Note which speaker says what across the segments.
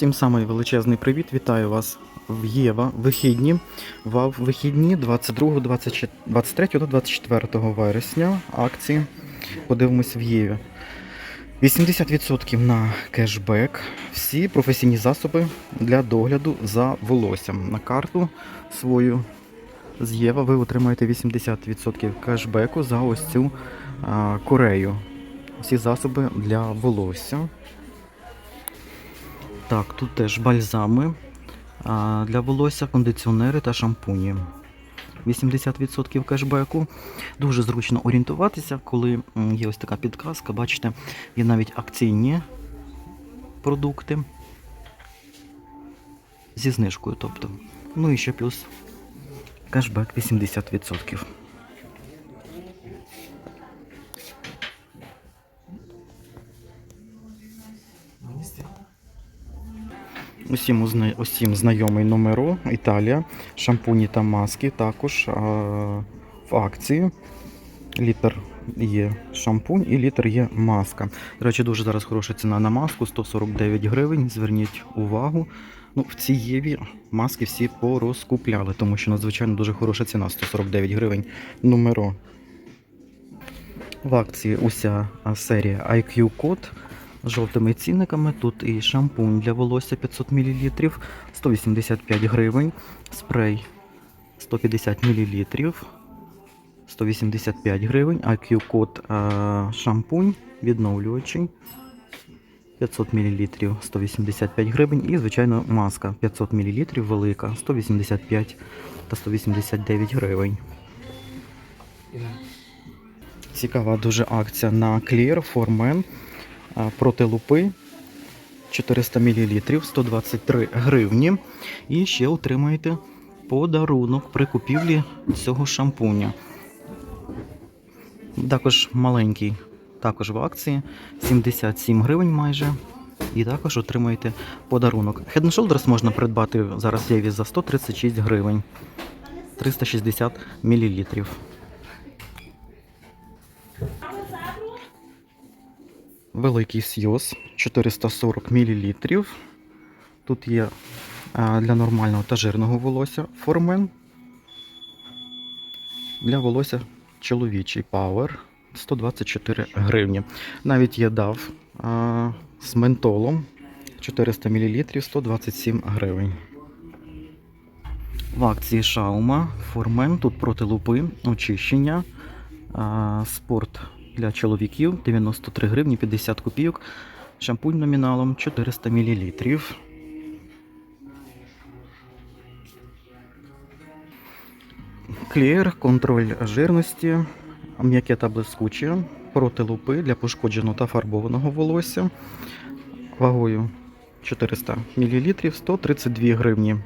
Speaker 1: Всім самий величезний привіт. Вітаю вас в Єва. Вихідні. В вихідні 22, 23 та 24 вересня акції. Подивимось в Єві. 80% на кешбек. Всі професійні засоби для догляду за волоссям. На карту свою з Єва ви отримаєте 80% кешбеку за ось цю а, корею. Всі засоби для волосся. Так, тут теж бальзами для волосся, кондиціонери та шампуні. 80% кешбеку. Дуже зручно орієнтуватися, коли є ось така підказка. Бачите, є навіть акційні продукти зі знижкою. тобто. Ну і ще плюс кешбек 80%. Усім, усім знайомий номеро Італія, шампуні та маски також а, в акції. Літр є шампунь і літр є маска. До речі, дуже зараз хороша ціна на маску 149 гривень. Зверніть увагу. Ну, в цій Єві маски всі порозкупляли, тому що надзвичайно дуже хороша ціна 149 гривень номеро. В акції уся серія IQ Code з жовтими цінниками. Тут і шампунь для волосся 500 мл 185 гривень, спрей 150 мл 185 гривень, IQ код шампунь відновлювачий 500 мл 185 гривень. І, звичайно, маска 500 мл велика 185 та 189 гривень. Цікава дуже акція на Clear for Men а, проти лупи 400 мл 123 гривні. І ще отримаєте подарунок при купівлі цього шампуня. Також маленький, також в акції 77 гривень майже. І також отримаєте подарунок. Head Shoulders можна придбати зараз в Єві за 136 гривень 360 мл. Великий сйоз 440 мл. Тут є для нормального та жирного волосся формен. Для волосся чоловічий Power 124 гривні. Навіть є а, з ментолом 400 мл 127 гривень. В акції Шаума Формен тут проти лупи, очищення, спорт для чоловіків 93 гривні 50 копійок. Шампунь номіналом 400 мл. Клеєр, контроль жирності, м'яке та блискуче, проти лупи для пошкодженого та фарбованого волосся. Вагою 400 мл 132 гривні.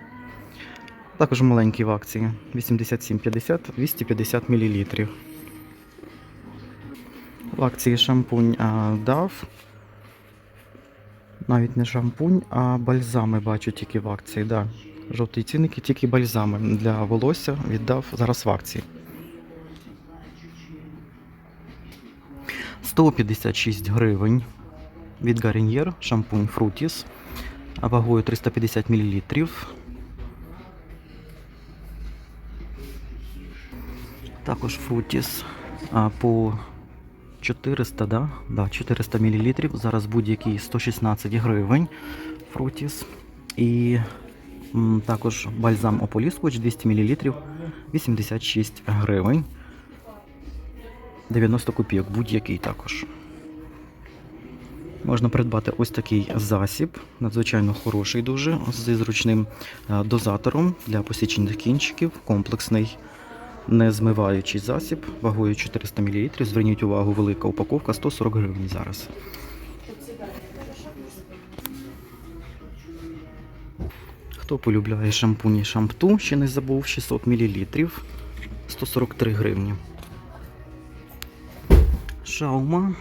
Speaker 1: Також маленький в акції 87,50 250 мл. В акції шампунь а, дав. Навіть не шампунь, а бальзами бачу тільки в акції. Да. Жовті цінники, тільки бальзами для волосся віддав зараз в акції. 156 гривень від Garnier шампунь Frutis вагою 350 мл. Також Frutis по 400, да? Да, 400 мл. Зараз будь-який 116 гривень. Фрутіс. І м, також бальзам ополіскувач 200 мл 86 гривень. 90 копійок, будь-який також. Можна придбати ось такий засіб, надзвичайно хороший дуже, зі зручним е, дозатором для посічених кінчиків, комплексний незмиваючий засіб вагою 400 мл. Зверніть увагу, велика упаковка 140 гривень зараз. Хто полюбляє шампуні шампту, ще не забув 600 мл 143 гривні. Шаума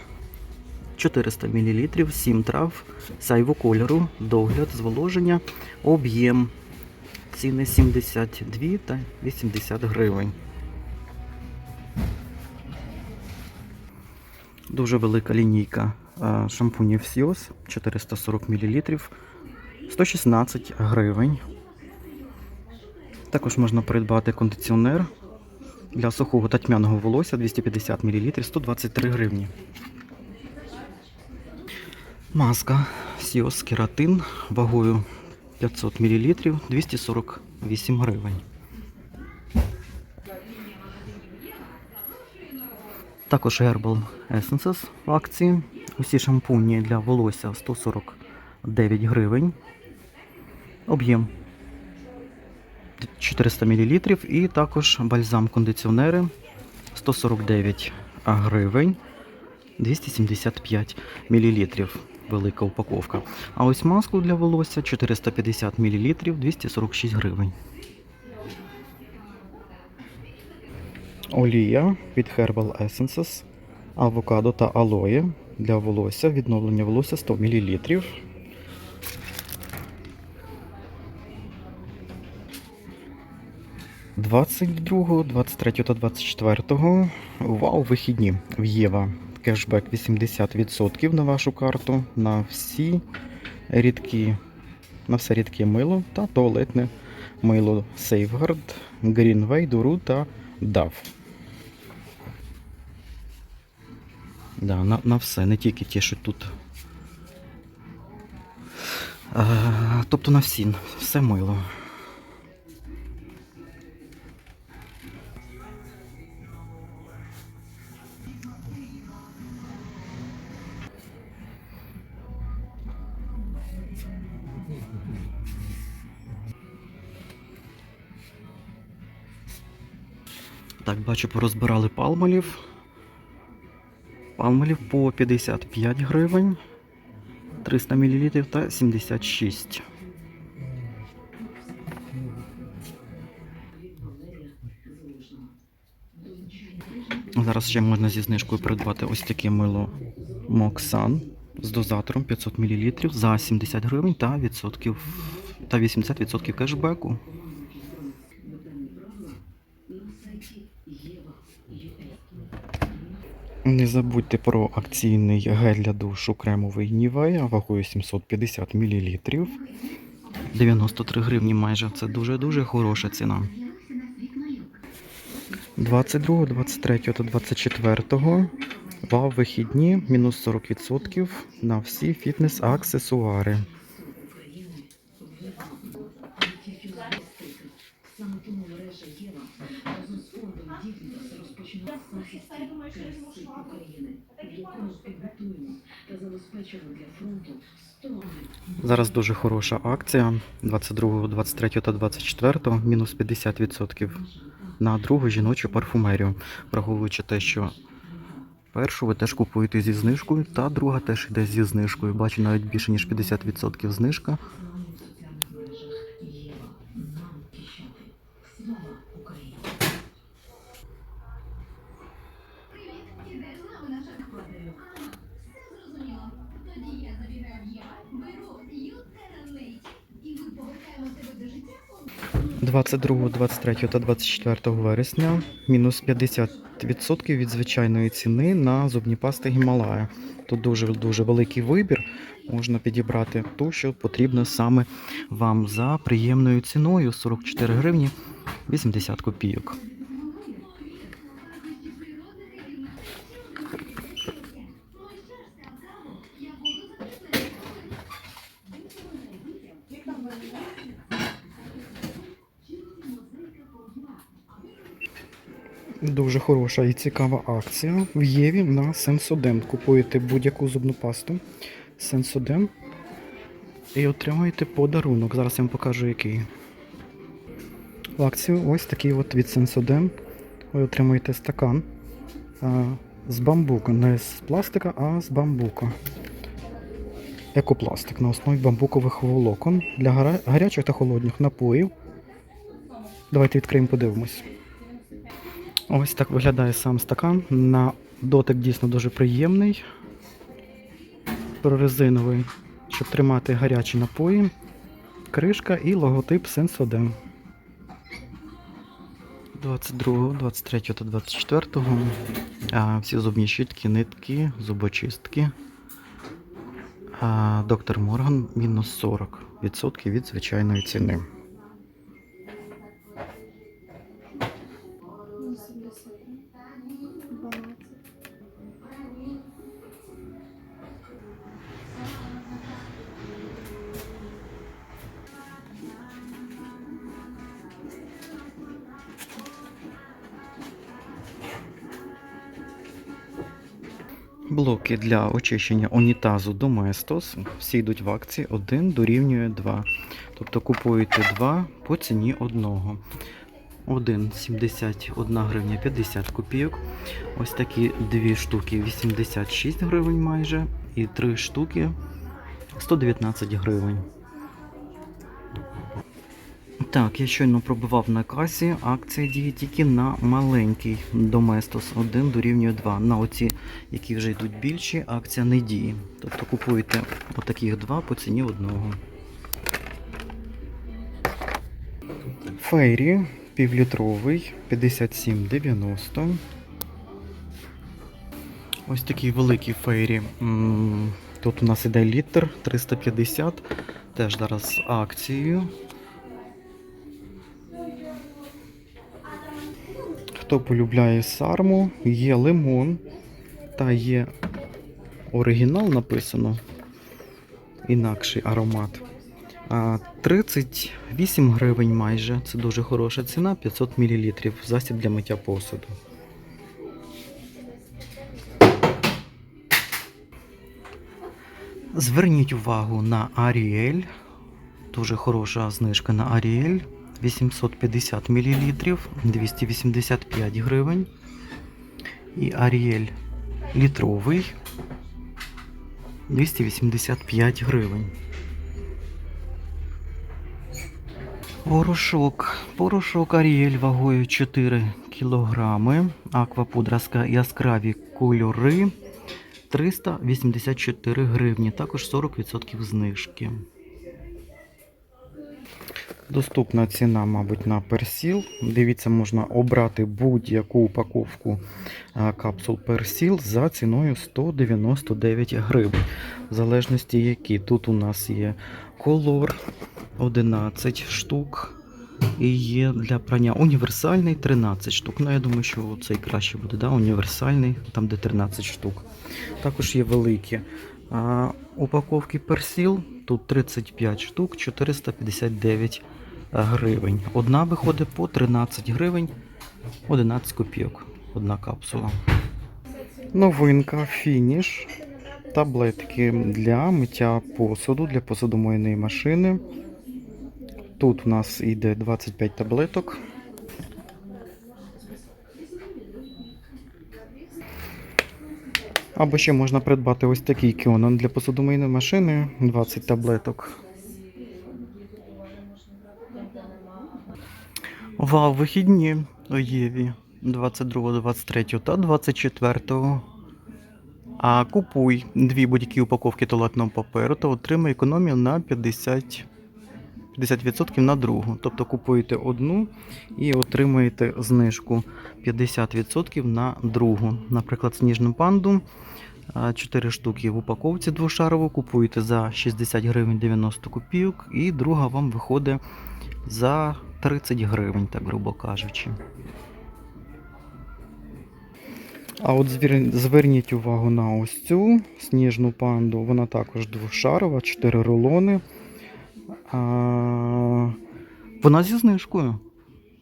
Speaker 1: 400 мл, 7 трав, сайву кольору, догляд, зволоження, об'єм. Ціни 72 та 80 гривень. Дуже велика лінійка е, шампунів Сіос 440 мл 116 гривень. Також можна придбати кондиціонер для сухого та тьмяного волосся 250 мл 123 гривні. Маска Сіос Кератин вагою 500 мл 248 гривень. Також Herbal Essences в акції. Усі шампуні для волосся 149 гривень. Об'єм 400 мл. І також бальзам кондиціонери 149 гривень 275 мл. Велика упаковка. А ось маску для волосся 450 мл 246 гривень. Олія від Herbal Essences, авокадо та алоє для волосся, відновлення волосся 100 мл. «22, 23 та 24 вау, вихідні в Єва. Кешбек 80% на вашу карту на всі рідкі, на все рідке мило та туалетне мило Safeguard, Greenway, Duru та DAF. Да, на, на все, не тільки ті, що тут. Е, тобто на всі, все мило. Так, бачу, порозбирали палмолів. Палмолів по 55 гривень, 300 мл та 76. Зараз ще можна зі знижкою придбати ось таке мило Моксан з дозатором 500 мл за 70 гривень та, відсотків, та 80% кешбеку. Не забудьте про акційний гель для душу кремовий Нівея вагою 750 мл. 93 гривні майже. Це дуже-дуже хороша ціна. 22, 23 та 24 вау вихідні мінус 40% на всі фітнес-аксесуари. Зараз дуже хороша акція 22, 23 та 24 мінус 50% на другу жіночу парфумерію, враховуючи те, що першу ви теж купуєте зі знижкою, та друга теж йде зі знижкою. Бачу навіть більше ніж 50% знижка. 22, 23 та 24 вересня мінус 50% від звичайної ціни на зубні пасти Гімалая. Тут дуже дуже великий вибір. Можна підібрати ту, що потрібно саме вам за приємною ціною 44 гривні 80 копійок. Дуже хороша і цікава акція в Єві на Сенсоден. Купуєте будь-яку зубну пасту Сенсоден і отримуєте подарунок. Зараз я вам покажу який. В акцію ось такий от від Сенсоден. Ви отримуєте стакан а, з бамбука. Не з пластика, а з бамбука. Екопластик на основі бамбукових волокон для гарячих та холодних напоїв. Давайте відкриємо, подивимось. Ось так виглядає сам стакан. На дотик дійсно дуже приємний. Прорезиновий, щоб тримати гарячі напої. Кришка і логотип Сенсоден. 22, 23 та 24. А, всі зубні щітки, нитки, зубочистки. А доктор Морган мінус 40% від звичайної ціни.
Speaker 2: 12.
Speaker 1: Блоки для очищення унітазу Domestos всі йдуть в акції 1 дорівнює 2. Тобто купуєте 2 по ціні одного. 1 71 гривня 50 копійок. Ось такі дві штуки 86 гривень майже. І три штуки 119 гривень. Так, я щойно пробивав на касі. Акція діє тільки на маленький Доместос 1 дорівнює 2. На оці, які вже йдуть більші, акція не діє. Тобто купуєте отаких два по ціні одного. Фейрі півлітровий 57,90. Ось такий великий фейрі. Тут у нас іде літр 350. Теж зараз з акцією. Хто полюбляє сарму, є лимон та є оригінал написано. Інакший аромат. А, 38 гривень майже. Це дуже хороша ціна, 500 мл. Засіб для миття посуду. Зверніть увагу на Аріель. Дуже хороша знижка на Аріель. 850 мл, 285 гривень. І Аріель літровий 285 гривень. Порошок. Порошок Аріель вагою 4 кілограми. Аквапудра яскраві кольори 384 гривні. Також 40% знижки. Доступна ціна, мабуть, на персіл. Дивіться, можна обрати будь-яку упаковку капсул персіл за ціною 199 гривень. В залежності які. Тут у нас є колор 11 штук. І є для прання універсальний 13 штук. Ну, я думаю, що цей краще буде, да? універсальний, там де 13 штук. Також є великі а, упаковки персіл. Тут 35 штук, 459 гривень. Одна виходить по 13 гривень 11 копійок. Одна капсула. Новинка фініш. Таблетки для миття посуду, для посудомойної машини. Тут у нас йде 25 таблеток. Або ще можна придбати ось такий кіонон для посудомийної машини 20 таблеток. Вау, вихідні у Єві 22, 23 та 24. А купуй дві будь-які упаковки туалетного паперу та отримай економію на 50, 50% на другу. Тобто купуєте одну і отримуєте знижку 50% на другу. Наприклад, сніжну панду. 4 штуки в упаковці двошарову купуєте за 60 гривень 90 копійок, і друга вам виходить за 30 гривень, так грубо кажучи. А от зверніть увагу на ось цю сніжну панду. Вона також двошарова, 4 рулони. А, вона зі знижкою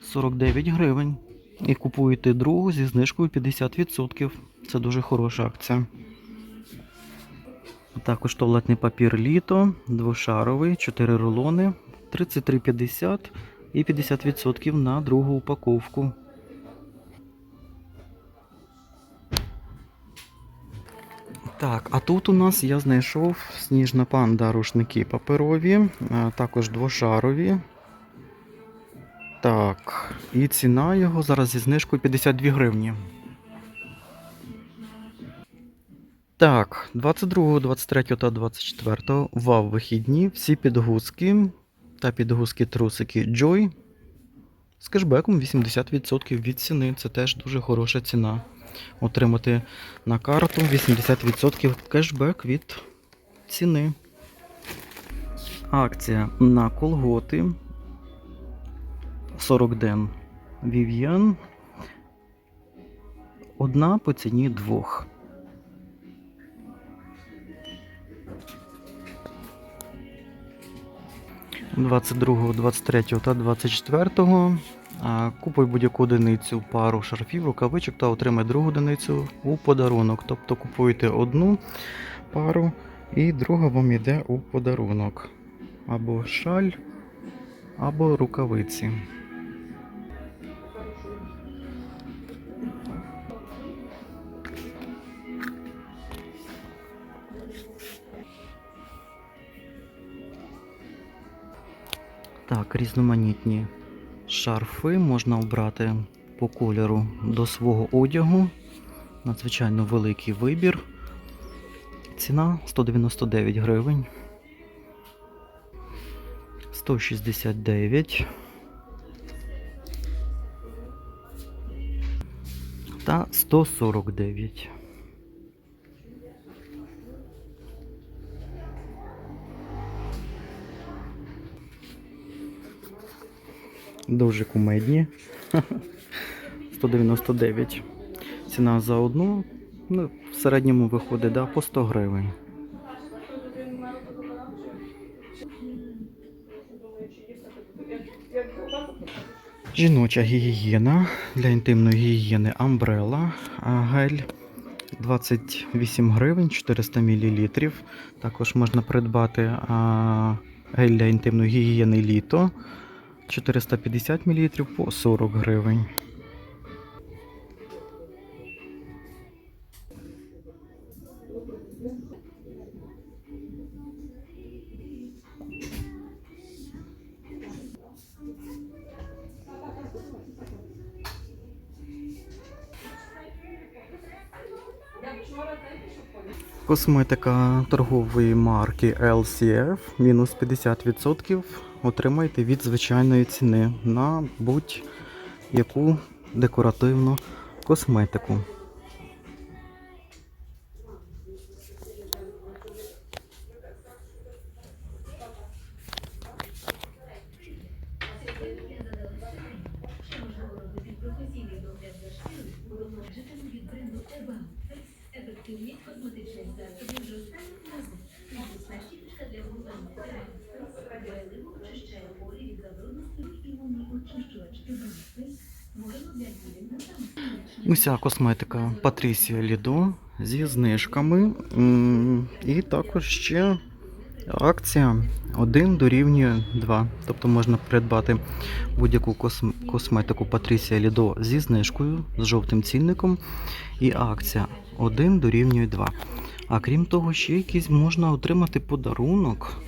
Speaker 1: 49 гривень. І купуєте другу зі знижкою 50%. Це дуже хороша акція. Також туалетний папір літо, двошаровий, 4 рулони, 33,50 і 50% на другу упаковку. Так, а тут у нас я знайшов сніжна панда рушники паперові, також двошарові. Так, і ціна його зараз зі знижкою 52 гривні. Так, 22, 23 та 24 вав вихідні, всі підгузки та підгузки трусики Joy з кешбеком 80% від ціни. Це теж дуже хороша ціна. Отримати на карту 80% кешбек від ціни. Акція на колготи 40 ден Vivian. Одна по ціні двох. – 22, 23 та 24 а, Купуй будь-яку одиницю пару шарфів, рукавичок та отримай другу одиницю у подарунок. Тобто купуєте одну пару і друга вам йде у подарунок. Або шаль, або рукавиці. Так, різноманітні шарфи можна обрати по кольору до свого одягу. Надзвичайно великий вибір. Ціна 199 гривень. 169 та 149. Дуже кумедні. 199. Ціна за одну. Ну, в середньому виходить да, по 100 гривень. Жіноча гігієна для інтимної гігієни Umbrella а, гель 28 гривень 400 мл. Також можна придбати гель для інтимної гігієни літо 450 мл по 40 гривень. Косметика торгової марки LCF мінус 50% отримайте від звичайної ціни на будь-яку декоративну косметику.
Speaker 3: Ефективність
Speaker 1: Уся косметика Патрісія Лідо зі знижками. І також ще акція 1 дорівнює 2. Тобто можна придбати будь-яку косметику Патрісія Лідо зі знижкою, з жовтим цінником. І акція 1 дорівнює 2. А крім того, ще якийсь можна отримати подарунок.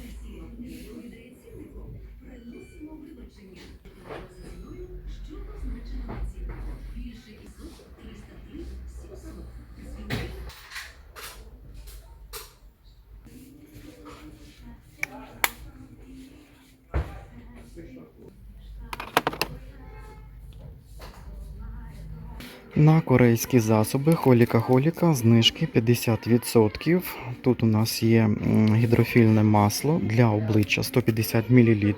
Speaker 1: На корейські засоби Холіка Холіка знижки 50%. Тут у нас є гідрофільне масло для обличчя 150 мл.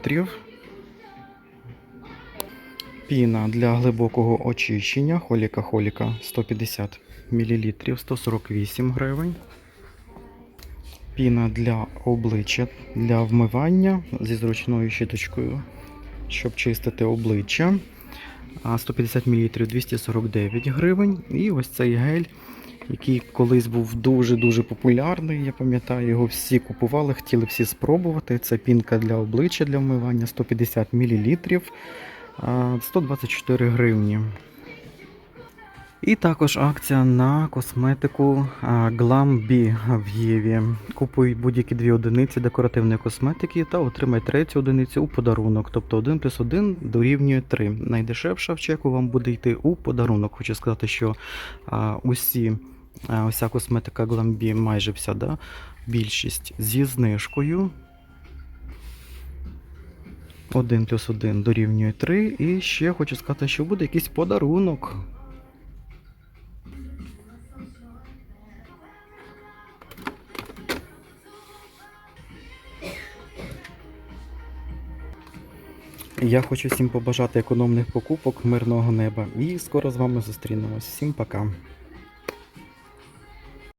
Speaker 1: Піна для глибокого очищення Холіка Холіка 150 мл 148 гривень. Піна для обличчя для вмивання зі зручною щіточкою, щоб чистити обличчя. А 150 мл 249 гривень. І ось цей гель, який колись був дуже-дуже популярний. Я пам'ятаю, його всі купували, хотіли всі спробувати. Це пінка для обличчя для вмивання 150 мл 124 гривні. І також акція на косметику а, Glambi в Єві. Купуй будь-які дві одиниці декоративної косметики та отримай третю одиницю у подарунок. Тобто 1 плюс 1 дорівнює 3. Найдешевша в чеку вам буде йти у подарунок. Хочу сказати, що усі, уся косметика Glambi, майже вся, да, більшість зі знижкою. 1 плюс 1 дорівнює 3. І ще хочу сказати, що буде якийсь подарунок. Я хочу всім побажати економних покупок, мирного неба і скоро з вами зустрінемось. Всім пока.